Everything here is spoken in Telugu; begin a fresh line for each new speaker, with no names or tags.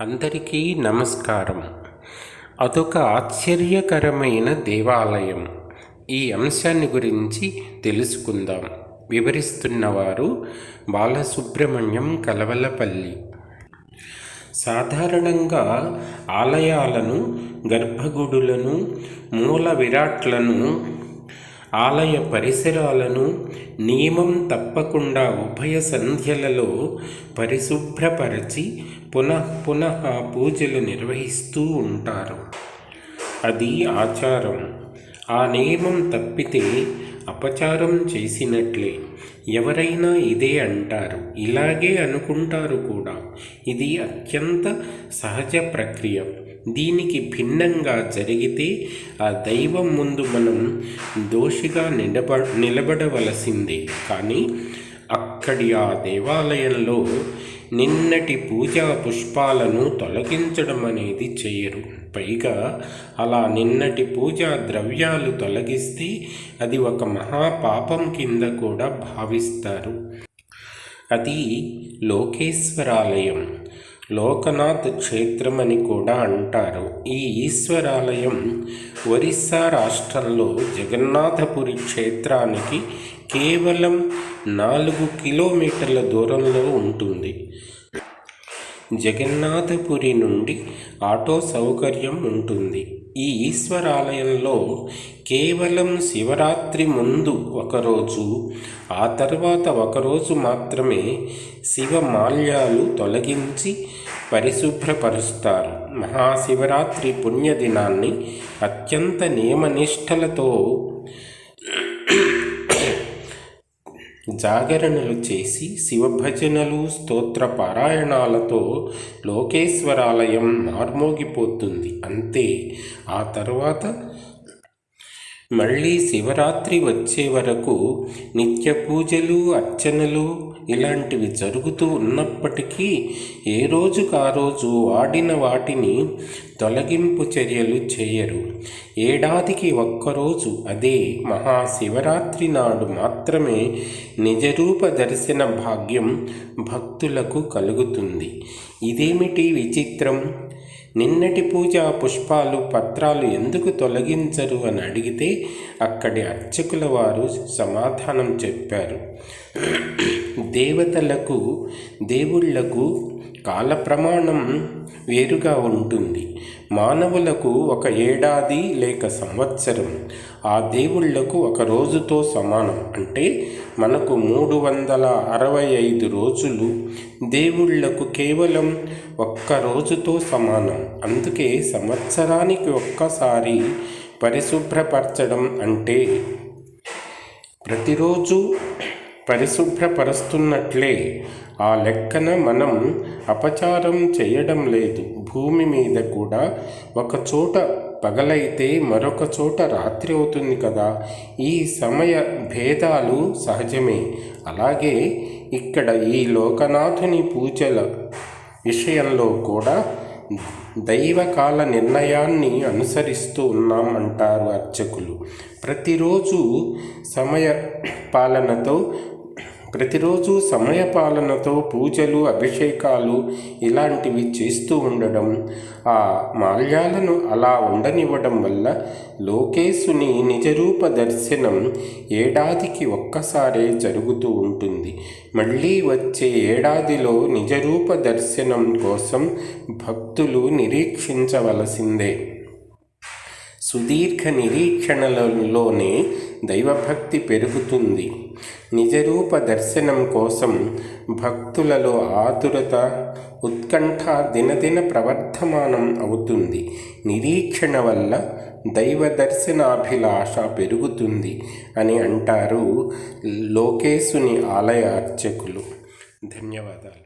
అందరికీ నమస్కారం. అదొక ఆశ్చర్యకరమైన దేవాలయం. ఈ అంశాన్ని గురించి తెలుసుకుందాం. వివరిస్తున్నవారు బాలసుబ్రహ్మణ్యం కలవలపల్లి. సాధారణంగా ఆలయాలను గర్భగుడులను మూల విరాట్లను ఆలయ పరిసరాలను నియమం తప్పకుండా ఉభయ సంధ్యలలో పరిశుభ్రపరచి పునః పునః పూజలు నిర్వహిస్తూ ఉంటారు. అది ఆచారం. ఆ నియమం తప్పితే అపచారం చేసినట్లే. ఎవరైనా ఇదే అంటారు. ఇలాగే అనుకుంటారు కూడా. ఇది అత్యంత సహజ ప్రక్రియ. దీనికి భిన్నంగా జరిగితే ఆ దైవం ముందు మనం దోషిగా నిలబ నిలబడవలసిందే. కానీ అక్కడి ఆ దేవాలయంలో నిన్నటి పూజా పుష్పాలను తొలగించడం అనేది చేయరు. పైగా అలా నిన్నటి పూజా ద్రవ్యాలు తొలగిస్తే అది ఒక మహాపాపం కింద కూడా భావిస్తారు. అది లోకేశ్వరాలయం. లోకనాథ్ క్షేత్రం అని కూడా అంటారు. ఈ ఈశ్వరాలయం ఒరిస్సా రాష్ట్రంలో జగన్నాథపురి క్షేత్రానికి కేవలం నాలుగు కిలోమీటర్ల దూరంలో ఉంటుంది. జగన్నాథపురి నుండి ఆటో సౌకర్యం ఉంటుంది. ఈ ఈశ్వరాలయంలో కేవలం శివరాత్రి ముందు ఒకరోజు ఆ తర్వాత ఒకరోజు మాత్రమే శివ మాల్యాలు తొలగించి పరిశుభ్రపరుస్తారు. మహాశివరాత్రి పుణ్యదినాన్ని అత్యంత నియమనిష్టలతో జాగరణలు చేసి శివభజనలు స్తోత్ర పారాయణాలతో లోకేశ్వరాలయం మార్మోగిపోతుంది. అంతే. ఆ తర్వాత మళ్ళీ శివరాత్రి వచ్చే వరకు నిత్య పూజలు అర్చనలు ఇలాంటివి జరుగుతూ ఉన్నప్పటికీ ఏ రోజుకు ఆ రోజు వాడిన వాటిని తొలగింపు చర్యలు చేయరు. ఏడాదికి ఒక్కరోజు అదే మహాశివరాత్రి నాడు మాత్రమే నిజరూప దర్శన భాగ్యం భక్తులకు కలుగుతుంది. ఇదేమిటి విచిత్రం? నిన్నటి పూజా పుష్పాలు పత్రాలు ఎందుకు తొలగించరు అని అడిగితే అక్కడి అర్చకుల వారు సమాధానం చెప్పారు. దేవతలకు దేవుళ్ళకు కాల ప్రమాణం వేరుగా ఉంటుంది. మానవులకు ఒక ఏడాది లేక సంవత్సరం. ఆ దేవుళ్ళకు ఒక రోజుతో సమానం. అంటే మనకు మూడు వందల అరవై ఐదు రోజులు. దేవుళ్ళకు కేవలం ఒక్క రోజుతో సమానం. అందుకే సంవత్సరానికి ఒక్కసారి పరిశుభ్రపరచడం అంటే ప్రతిరోజు పరిశుభ్రపరుస్తున్నట్లే ఆ లెక్కన మనం అపచారం చేయడం లేదు. భూమి మీద కూడా ఒక చోట పగలైతే మరొక చోట రాత్రి అవుతుంది కదా. ఈ సమయ భేదాలు సహజమే. అలాగే ఇక్కడ ఈ లోకనాథుని పూజల విషయంలో కూడా దైవకాల నిర్ణయాన్ని అనుసరిస్తూ ఉన్నాం అంటారు అర్చకులు. ప్రతిరోజు సమయ పాలనతో ప్రతిరోజు సమయపాలనతో పూజలు అభిషేకాలు ఇలాంటివి చేస్తూ ఉండడం ఆ మాల్యాలను అలా ఉండనివ్వడం వల్ల లోకేశుని నిజరూప దర్శనం ఏడాదికి ఒక్కసారే జరుగుతూ ఉంటుంది. మళ్ళీ వచ్చే ఏడాదిలో నిజరూప దర్శనం కోసం భక్తులు నిరీక్షించవలసిందే. సుదీర్ఘ నిరీక్షణలలోనే దైవభక్తి పెరుగుతుంది. నిజరూప దర్శనం కోసం భక్తులలో ఆతురత ఉత్కంఠ దినదిన ప్రవర్ధమానం అవుతుంది. నిరీక్షణ వల్ల దైవ దర్శనాభిలాష పెరుగుతుంది అని అంటారు లోకేశుని ఆలయ అర్చకులు. ధన్యవాదాలు.